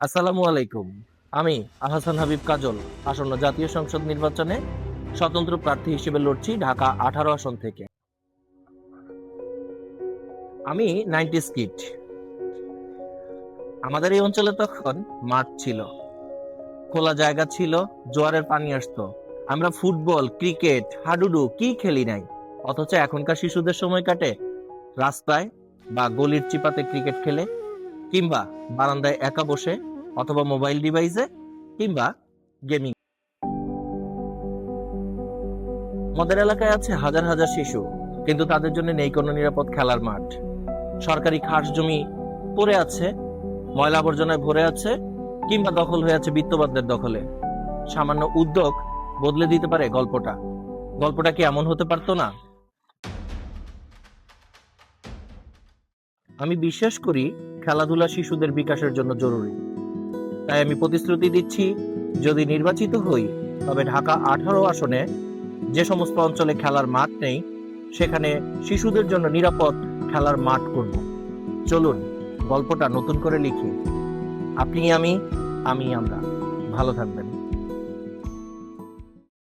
আসসালামু আলাইকুম। আমি আহসান হাবিব কাজল, আসন্ন জাতীয় সংসদ নির্বাচনে স্বতন্ত্র প্রার্থী হিসেবে লড়ছি ঢাকা আঠারো আসন থেকে। আমি নাইনটি স্কিট। আমাদের এই অঞ্চলে তখন মাঠ ছিল। খোলা জায়গা ছিল, জোয়ারের পানি আসতো। আমরা ফুটবল, ক্রিকেট, হাডুডু কি খেলি নাই। অথচ এখনকার শিশুদের সময় কাটে রাস্তায় বা গলির চিপাতে ক্রিকেট খেলে। কিংবা বারান্দায় একা বসে অথবা মোবাইল ডিভাইসে কিংবা গেমিং। আমাদের এলাকায় আছে হাজার হাজার শিশু, কিন্তু তাদের জন্য নেই কোনো নিরাপদ খেলার মাঠ। সরকারি খাস জমি পড়ে আছে, ময়লা আবর্জনায় ভরে আছে, কিংবা দখল হয়ে আছে বিত্তবাদদের দখলে। সামান্য উদ্যোগ বদলে দিতে পারে গল্পটা। গল্পটা কি এমন হতে পারতো না? আমি বিশ্বাস করি খেলাধুলা শিশুদের বিকাশের জন্য জরুরি। তাই আমি প্রতিশ্রুতি দিচ্ছি, যদি নির্বাচিত হই, তবে ঢাকা আঠারো আসনে যে সমস্ত অঞ্চলে খেলার মাঠ নেই, সেখানে শিশুদের জন্য নিরাপদ খেলার মাঠ করব। চলুন, গল্পটা নতুন করে লিখি। আপনি আমি আমি আমরা। ভালো থাকবেন।